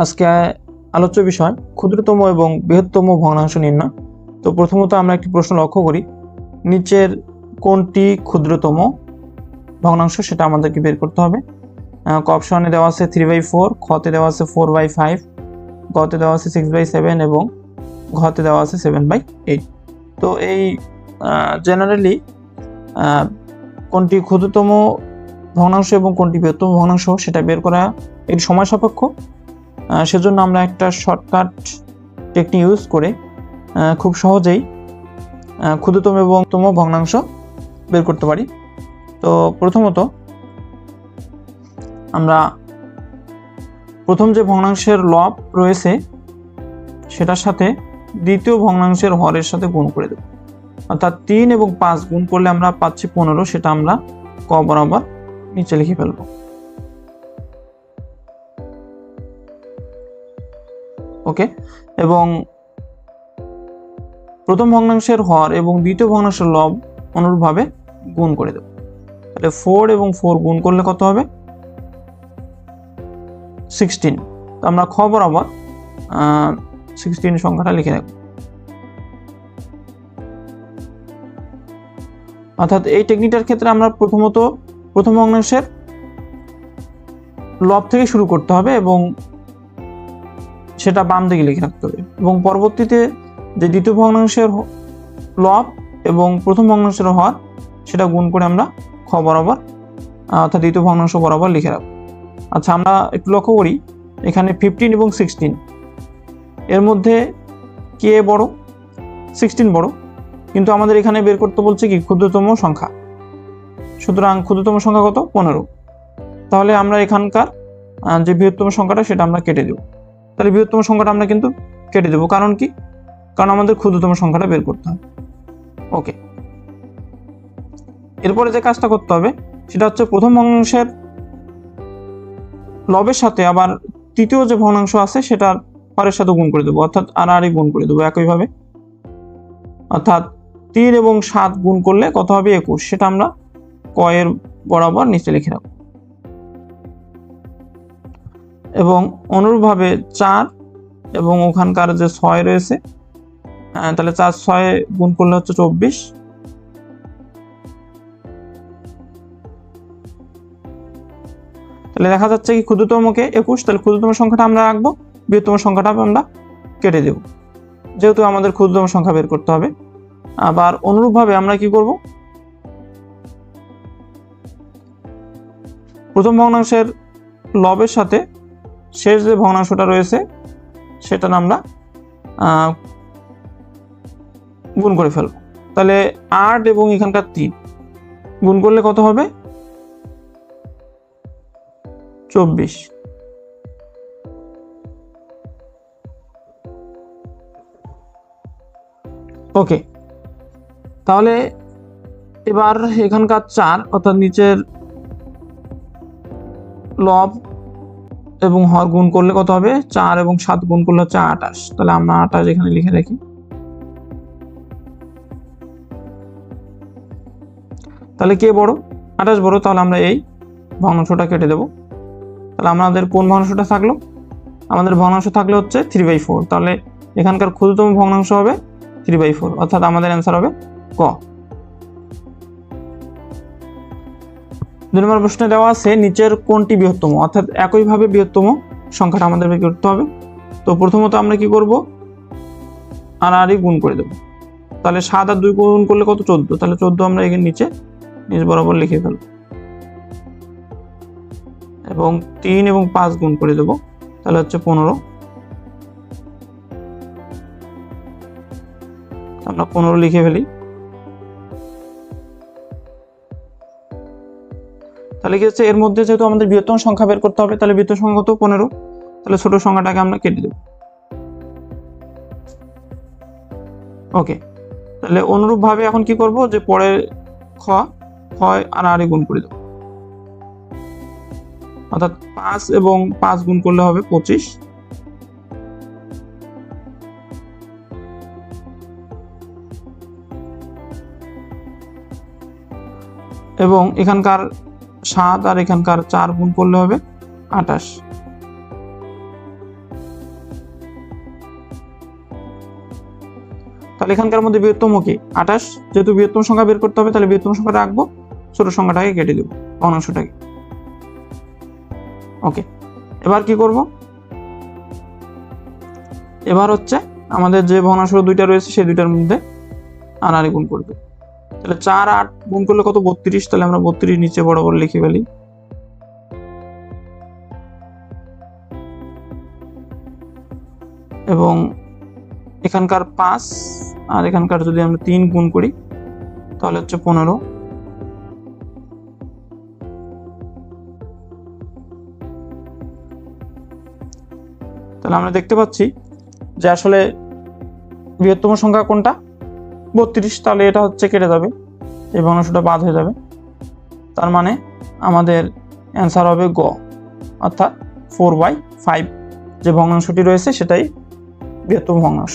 আজকে আলোচ্য বিষয়, ক্ষুদ্রতম এবং বৃহত্তম ভগ্নাংশ নির্ণয়। তো প্রথমত আমরা একটি প্রশ্ন লক্ষ্য করি, নিচের কোনটি ক্ষুদ্রতম ভগ্নাংশ সেটা আমাদেরকে বের করতে হবে। ক অপশনে দেওয়া আছে থ্রি বাই ফোর খতে দেওয়া আছে ফোর বাই ফাইভ গতে দেওয়া আছে সিক্স বাই সেভেন এবং ঘতে দেওয়া আছে সেভেন বাই এইট তো এই জেনারেলি কোনটি ক্ষুদ্রতম ভগ্নাংশ এবং কোনটি বৃহত্তম ভগ্নাংশ সেটা বের করা একটি সময় সাপেক্ষ। সেজন্য আমরা একটা শর্টকাট টেকনিক ইউজ করে খুব সহজেই ক্ষুদ্রতম এবং তম ভগ্নাংশ বের করতে পারি। তো প্রথমত, আমরা প্রথম যে ভগ্নাংশের লব রয়েছে, সেটার সাথে দ্বিতীয় ভগ্নাংশের হরের সাথে গুণ করে দেব। অর্থাৎ তিন এবং পাঁচ গুণ করলে আমরা পাচ্ছি পনেরো, সেটা আমরা ক বরাবর নিচে লিখে ফেলব। ওকে এবং প্রথম ভগ্নাংশের হর এবং দ্বিতীয় ভগ্নাংশের লব অনুরূপভাবে গুণ করে দেব। তাহলে ফোর এবং ফোর গুণ করলে কত হবে? সিক্সটিন তো আমরা খ বরাবর সিক্সটিন সংখ্যাটা লিখে রাখব। অর্থাৎ এই টেকনিকটার ক্ষেত্রে আমরা প্রথমত প্রথম ভগ্নাংশের লব থেকে শুরু করতে হবে এবং সেটা বাম দিকে লিখে রাখতে হবে। এবং পরবর্তীতে যে দ্বিতীয় ভগ্নাংশের লব এবং প্রথম ভগ্নাংশের হর, সেটা গুণ করে আমরা খ বরাবর অর্থাৎ দ্বিতীয় ভগ্নাংশ বরাবর লিখে রাখব। আচ্ছা আমরা একটু লক্ষ্য করি, এখানে ফিফটিন এবং সিক্সটিন এর মধ্যে কে বড়? সিক্সটিন বড়। কিন্তু আমাদের এখানে বের করতে বলছে কি, ক্ষুদ্রতম সংখ্যা। সুতরাং ক্ষুদ্রতম সংখ্যা কত? পনেরো। তাহলে আমরা এখানকার যে বৃহত্তম সংখ্যাটা, সেটা আমরা কেটে দেব। তাহলে বৃহত্তম সংখ্যাটা আমরা কিন্তু কেটে দেবো। কারণ কি? কারণ আমাদের ক্ষুদ্রতম সংখ্যাটা বের করতে হবে। ওকে এরপরে যে কাজটা করতে হবে, সেটা হচ্ছে প্রথম ভগ্নাংশের লবের সাথে আবার তৃতীয় যে ভগ্নাংশ আছে, সেটার পরের সাথে গুণ করে দেবো। অর্থাৎ আর আরই গুণ করে দেবো একইভাবে। অর্থাৎ তিন এবং সাত গুণ করলে কত হবে? একুশ। সেটা আমরা কয়ের বরাবর নিচে লিখে রাখব। এবং অনুরূপভাবে চার এবং ওখানকার যে ছয় রয়েছে তাহলে চার ছয় গুণ করলে হচ্ছে চব্বিশ। তাহলে দেখা যাচ্ছে কি ক্ষুদ্রতমকে একুশ, তাহলে ক্ষুদ্রতম সংখ্যাটা আমরা রাখব, বৃহত্তম সংখ্যাটা আমরা কেটে দেব। যেহেতু আমাদের ক্ষুদ্রতম সংখ্যা বের করতে হবে, আবার অনুরূপভাবে আমরা কি করব? প্রথম ভগ্নাংশের লবের সাথে শেষ যে ভগ্নাংশটা রয়েছে সেটা আমরা গুণ করে ফেলব। তাহলে আট এবং এখানকার তিন, গুণ করলে কত হবে? চব্বিশ। ওকে, তাহলে এবার এখানকার চার, অর্থাৎ নিচের লব এবং হর গুণ করলে কত হবে? চার এবং সাত গুণ করলে হচ্ছে আঠাশ। তাহলে আমরা আঠাশ এখানে লিখে রাখি। তাহলে কে বড়? আঠাশ বড়, তাহলে আমরা এই ভগ্নাংশটা কেটে দেব। তাহলে আমাদের কোন ভগ্নাংশটা থাকল? আমাদের ভগ্নাংশ থাকলে হচ্ছে থ্রি বাই ফোর তাহলে এখানকার ক্ষুদ্রতম ভগ্নাংশ হবে থ্রি বাই ফোর অর্থাৎ আমাদের অ্যান্সার হবে ক। দুই নম্বর প্রশ্নে দেওয়া আছে, নিচের কোনটি বৃহত্তম? অর্থাৎ একইভাবে বৃহত্তম সংখ্যাটা আমাদের বের করতে হবে। তো প্রথমত আমরা কি করব? আর আরই গুণ করে দেবো। তাহলে সাত আর দুই গুণ করলে কত? চোদ্দ। তাহলে চোদ্দ আমরা এখানে নিচে, নিচ বরাবর লিখে ফেলব। এবং তিন এবং পাঁচ গুণ করে দেবো। তাহলে হচ্ছে পনেরো। আমরা পনেরো লিখে ফেলি। তাহলে কি হচ্ছে? এর মধ্যে যেহেতু আমাদের বৃহত্তম সংখ্যা বের করতে হবে, তাহলে বৃহত্তম সংখ্যা কত? পনেরো। তাহলে ছোট সংখ্যাটাকে আমরা কেটে দেব। ওকে তাহলে অনুরূপভাবে এখন কি করব? যে পরে খ ক্ষয় আর আরে গুণ করে দেব। অর্থাৎ পাঁচ এবং পাঁচ গুণ করলে হবে পঁচিশ। এবং এখানকার সাত আর এখানকার চার গুণ করলে হবে আঠাশ। তাহলে এখানকার মধ্যে বৃহত্তম কি? আঠাশ। যেহেতু বৃহত্তম সংখ্যা বের করতে হবে, তাহলে বৃহত্তম সংখ্যাটা রাখব। ছোট সংখ্যাটাকে কেটে দেবো, অনংশটাকে। ওকে, এবার কি করব? এবার হচ্ছে আমাদের যে ভগ্নাংশ দুইটা রয়েছে সেই দুইটার মধ্যে আনারি গুণ করবে। তাহলে চার আট গুণ করলে কত? বত্রিশ, তাহলে আমরা বত্রিশ নিচে বরাবর লিখে ফেলি। এবং এখানকার পাঁচ আর এখানকার যদি আমরা তিন গুণ করি, তাহলে হচ্ছে পনেরো। তাহলে আমরা দেখতে পাচ্ছি যে আসলে বৃহত্তম সংখ্যা কোনটা? বত্রিশ, তাহলে এটা হচ্ছে কেটে যাবে এই ভগ্নাংশটা বাদ হয়ে যাবে। তার মানে আমাদের অ্যান্সার হবে গ, অর্থাৎ ফোর বাই ফাইভ যে ভগ্নাংশটি রয়েছে সেটাই বৃহত্তম ভগ্নাংশ।